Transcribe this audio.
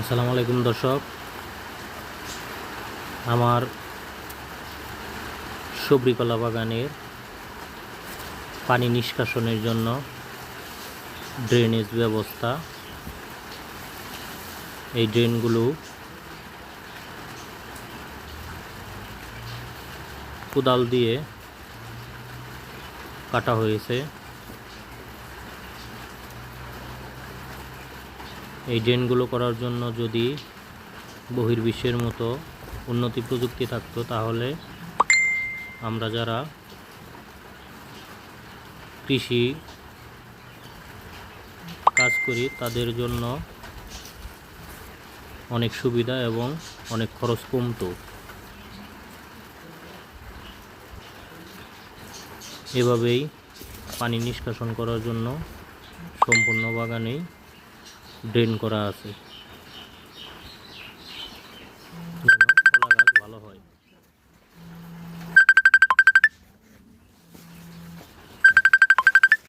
আসসালামু আলাইকুম, দর্শক। আমার সবরিকলা বাগানের পানি নিষ্কাশনের জন্য ড্রেনেজ ব্যবস্থা। এই ড্রেনগুলো কোদাল দিয়ে কাটা হয়েছে। এই ড্রেনগুলো করার জন্য যদি বহির্বিশ্বের মতো উন্নতি প্রযুক্তি থাকতো, তাহলে আমরা যারা কৃষি কাজ করি, তাদের জন্য অনেক সুবিধা এবং অনেক খরচ কমতো। এভাবেই পানি নিষ্কাশন করার জন্য সম্পূর্ণ বাগানেই ড্রেন করা আছে।